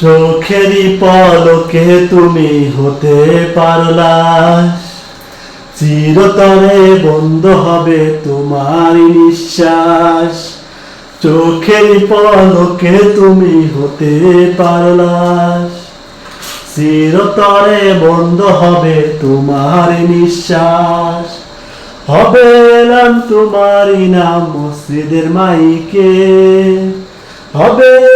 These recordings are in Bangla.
চোখেরই পলকে তুমি হতে পারলা। চিরতরে বন্ধ হবে তোমার নিঃশ্বাস। চোখের পলকে তুমি হতে পারলাস চিরতরে বন্ধ হবে তোমার নিঃশ্বাস। হবে এলাম তোমারই নাম মসজিদের মাইকে। হবে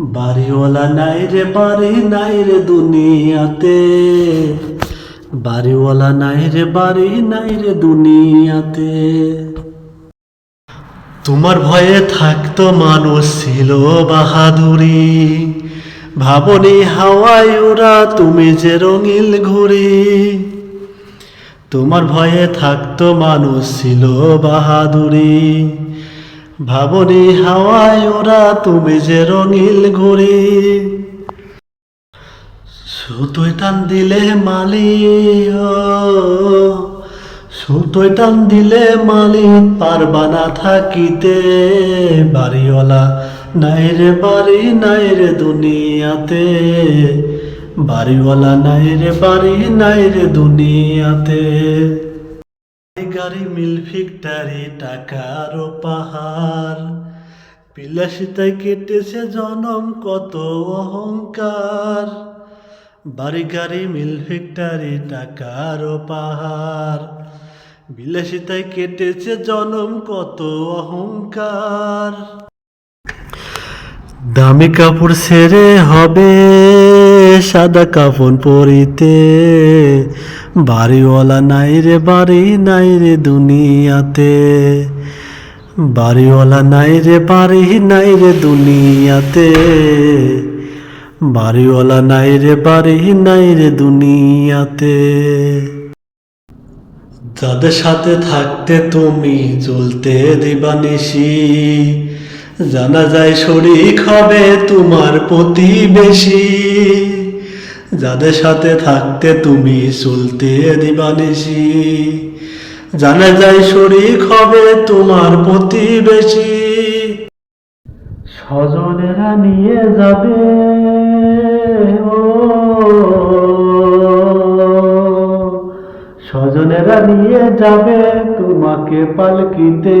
বাড়িওয়ালা নাই রে, বাড়ি নাই রে দুনিয়াতে। বাড়িওয়ালা নাই রে, বাড়ি নাই রে দুনিয়াতে। তোমার ভয়ে থাকতো মানুষ ছিল বাহাদুরি। ভাবনি হাওয়ায় ওরা তুমি যে রঙিল ঘুরি তোমার ভয়ে থাকতো মানুষ ছিল বাহাদুরি। ভাবনি হাওয়ায় ওরা তুমি যে রঙিল ঘুরি সুতোয় টান দিলে মালি সুতোয় টান দিলে মালি, পারবা না থাকিতে। বাড়িওয়ালা, নাই রে বাড়ি, নাই রে দুনিয়াতে। বাড়িওয়ালা, নাই রে বাড়ি, নাই রে দুনিয়াতে। গাড়ি, মিল ফিক্টারি টাকার পাহাড়। বিলাসিতায় কেটেছে জনম, কত অহংকার। বাড়ি, গাড়ি, মিল ফিক্টারি টাকার পাহাড়। বিলাসিতায় কেটেছে জনম, কত অহংকার। দামি কাপড় ছেড়ে হবে সাদা কাপড় পরিতে। বাড়িওয়ালা নাই রে, বাড়ি নাই রে দুনিয়াতে। বাড়িওয়ালা নাই রে, বাড়ি নাই রে দুনিয়াতে। বাড়িওয়ালা নাই রে, বাড়ি নাই রে দুনিয়াতে। যাদের সাথে থাকতে তুমি চলতে দিবানিসি জানা যায় শরিক হবে তোমার প্রতিবেশী। যাদের সাথে থাকতে তুমি চলতে দিবানিসি জানা যায় শরিক হবে তোমার প্রতিবেশী। স্বজনেরা নিয়ে যাবে স্বজনেরা নিয়ে যাবে তোমাকে পালকিতে।